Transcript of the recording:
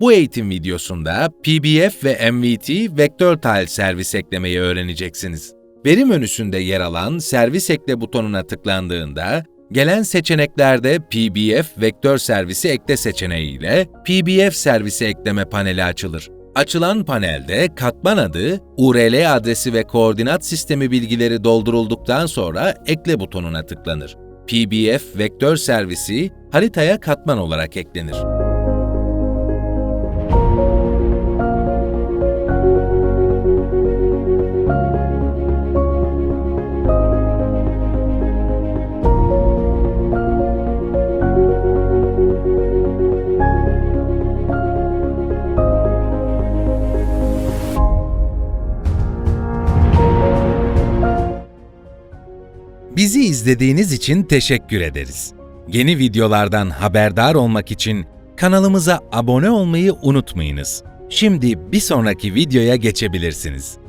Bu eğitim videosunda PBF ve MVT vektör tile servis eklemeyi öğreneceksiniz. Veri menüsünde yer alan servis ekle butonuna tıklandığında gelen seçeneklerde PBF vektör servisi ekle seçeneğiyle PBF servisi ekleme paneli açılır. Açılan panelde katman adı, URL adresi ve koordinat sistemi bilgileri doldurulduktan sonra ekle butonuna tıklanır. PBF vektör servisi haritaya katman olarak eklenir. Bizi izlediğiniz için teşekkür ederiz. Yeni videolardan haberdar olmak için kanalımıza abone olmayı unutmayınız. Şimdi bir sonraki videoya geçebilirsiniz.